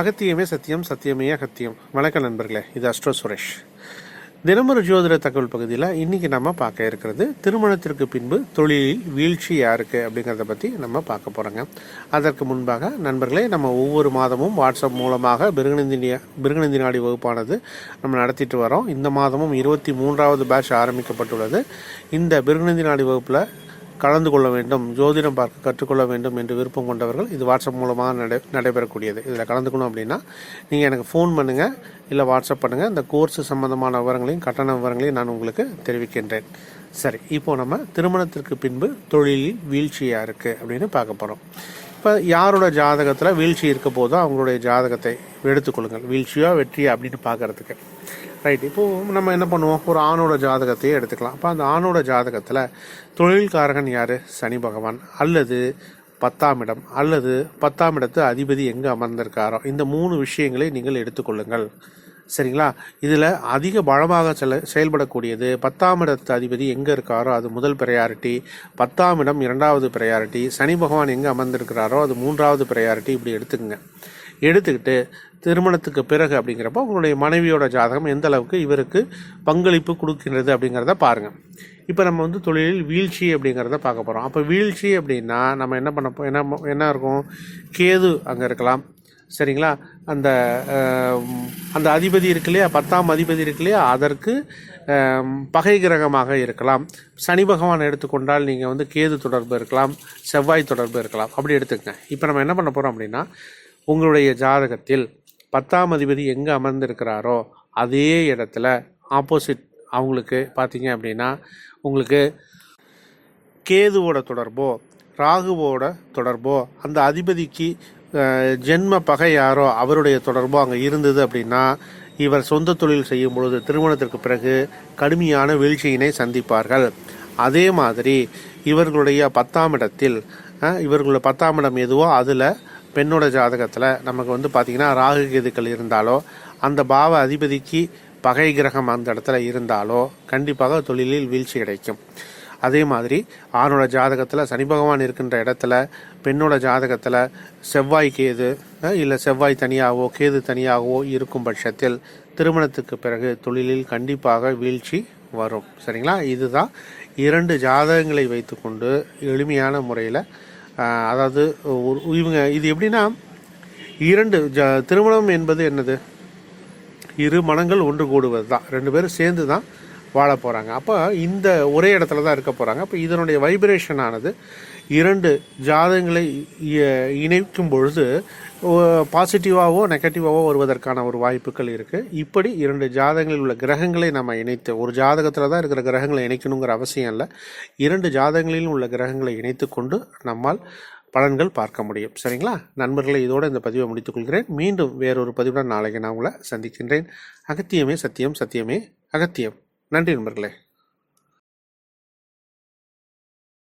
அகத்தியமே சத்தியம் சத்தியமே அகத்தியம். வணக்கம் நண்பர்களே இது அஸ்ட்ரோ சுரேஷ். தினமொரு ஜோதிட தகவல் பகுதியில் இன்னைக்கு நம்ம பார்க்க இருக்கிறது திருமணத்திற்கு பின்பு தொழிலில் வீழ்ச்சி யாருக்கு அப்படிங்கிறத பற்றி நம்ம பார்க்க போகிறோங்க அதற்கு முன்பாக நண்பர்களே நம்ம ஒவ்வொரு மாதமும் வாட்ஸ்அப் மூலமாக பிருகநந்தி பிருகநந்தி நாடி வகுப்பானது நம்ம நடத்திட்டு வரோம். இந்த மாதமும் இருபத்தி மூன்றாவது பேட்ச் ஆரம்பிக்கப்பட்டுள்ளது. இந்த பிருகநந்தி நாடி வகுப்பில் கலந்து கொள்ள வேண்டும் ஜோதிடம் பார்க்க கற்றுக்கொள்ள வேண்டும் என்று விருப்பம் கொண்டவர்கள் இது வாட்ஸ்அப் மூலமாக நடை நடைபெறக்கூடியது. இதில் கலந்துக்கணும் அப்படின்னா நீங்கள் எனக்கு ஃபோன் பண்ணுங்கள் இல்லை வாட்ஸ்அப் பண்ணுங்கள் இந்த கோர்ஸ் சம்பந்தமான விவரங்களையும் கட்டண விவரங்களையும் நான் உங்களுக்கு தெரிவிக்கின்றேன். சரி இப்போது நம்ம திருமணத்திற்கு பின்பு தொழிலில் வீழ்ச்சியாக இருக்குது அப்படின்னு பார்க்க போகிறோம் இப்போ யாரோட ஜாதகத்தில் வீழ்ச்சி இருக்க போதோ அவங்களுடைய ஜாதகத்தை எடுத்துக்கொள்ளுங்கள். வீழ்ச்சியோ வெற்றியா அப்படின்னு பார்க்கறதுக்கு. ரைட் இப்போது நம்ம என்ன பண்ணுவோம்? ஒரு ஆணோட ஜாதகத்தையே எடுத்துக்கலாம். அப்போ அந்த ஆணோட ஜாதகத்தில் தொழில்காரகன் யார்? சனி பகவான். அல்லது பத்தாம் இடம். அல்லது பத்தாம் இடத்து அதிபதி எங்கே அமர்ந்திருக்காரோ? இந்த மூணு விஷயங்களை நீங்கள் எடுத்துக்கொள்ளுங்கள் சரிங்களா? இதில் அதிக பலமாக செல செயல்படக்கூடியது பத்தாம் இடத்து அதிபதி எங்கே இருக்காரோ? அது முதல் ப்ரையாரிட்டி பத்தாம் இடம் இரண்டாவது ப்ரையாரிட்டி சனி பகவான் எங்கே அமர்ந்திருக்கிறாரோ? அது மூன்றாவது ப்ரையாரிட்டி இப்படி எடுத்துக்கங்க. எடுத்துக்கிட்டு திருமணத்துக்கு பிறகு அப்படிங்கிறப்போ உங்களுடைய மனைவியோட ஜாதகம் எந்த அளவுக்கு இவருக்கு பங்களிப்பு கொடுக்கின்றது அப்படிங்கிறத பாருங்கள் இப்போ நம்ம வந்து தொழிலில் வீழ்ச்சி அப்படிங்கிறத பார்க்க போகிறோம் அப்போ வீழ்ச்சி அப்படின்னா நம்ம என்ன பண்ண என்ன என்ன இருக்கும்? கேது அங்கே இருக்கலாம். சரிங்களா? அந்த அந்த அதிபதி இருக்கு இல்லையா? பத்தாம் அதிபதி இருக்கு இல்லையா? அதற்கு பகை கிரகமாக இருக்கலாம். சனி பகவான் எடுத்துக்கொண்டால் நீங்கள் வந்து கேது தொடர்பு இருக்கலாம். செவ்வாய் தொடர்பு இருக்கலாம். அப்படி எடுத்துக்கங்க. இப்போ நம்ம என்ன பண்ண போகிறோம் அப்படின்னா உங்களுடைய ஜாதகத்தில் பத்தாம் அதிபதி எங்கே அமர்ந்திருக்கிறாரோ அதே இடத்துல ஆப்போசிட் அவங்களுக்கு பார்த்தீங்க அப்படின்னா உங்களுக்கு கேதுவோட தொடர்போ ராகுவோட தொடர்போ அந்த அதிபதிக்கு ஜென்ம பகை யாரோ அவருடைய தொடர்போ அங்கே இருந்தது அப்படின்னா இவர் சொந்த தொழில் செய்யும் பொழுது திருமணத்திற்கு பிறகு கடுமையான வீழ்ச்சியினை சந்திப்பார்கள். அதே மாதிரி இவர்களுடைய பத்தாம் இடத்தில் இவர்களுடைய பத்தாம் இடம் எதுவோ அதில் பெண்ணோட ஜாதகத்தில் நமக்கு வந்து பார்த்திங்கன்னா ராகு கேதுக்கள் இருந்தாலோ அந்த பாவ அதிபதிக்கு பகை கிரகம் அந்த இடத்துல இருந்தாலோ கண்டிப்பாக தொழிலில் வீழ்ச்சி கிடைக்கும் அதே மாதிரி ஆணோட ஜாதகத்தில் சனி பகவான் இருக்கின்ற இடத்துல பெண்ணோட ஜாதகத்தில் செவ்வாய் கேது இல்லை செவ்வாய் தனியாகவோ கேது தனியாகவோ இருக்கும் பட்சத்தில் திருமணத்துக்கு பிறகு தொழிலில் கண்டிப்பாக வீழ்ச்சி வரும். சரிங்களா? இதுதான் இரண்டு ஜாதகங்களை வைத்துக்கொண்டு எளிமையான முறையில் அதாவது இவங்க இது எப்படின்னா இரண்டு ஜ திருமணம் என்பது என்னது? இரு மனங்கள் ஒன்று கூடுவது தான் ரெண்டு பேரும் சேர்ந்து தான் வாழ போகிறாங்க அப்போ இந்த ஒரே இடத்துல தான் இருக்க போகிறாங்க அப்போ இதனுடைய வைப்ரேஷன் ஆனது இரண்டு ஜாதகங்களை இ- இணைக்கும் பொழுது பாசிட்டிவாகவோ நெகட்டிவாகவோ வருவதற்கான ஒரு வாய்ப்புகள் இருக்குது இப்படி இரண்டு ஜாதகங்களில் உள்ள கிரகங்களை நம்ம இணைத்து ஒரு ஜாதகத்தில் தான் இருக்கிற கிரகங்களை இணைக்கணுங்கிற அவசியம் இல்லை. இரண்டு ஜாதகங்களிலும் உள்ள கிரகங்களை இணைத்து கொண்டு நம்மால் பலன்கள் பார்க்க முடியும். சரிங்களா? நண்பர்களை இதோடு இந்த பதிவை முடித்துக்கொள்கிறேன் மீண்டும் வேறொரு பதிவுடன் நாளைக்கு நான் உங்களை சந்திக்கின்றேன். அகத்தியமே சத்தியம் சத்தியமே அகத்தியம். நன்றி நண்பர்களே.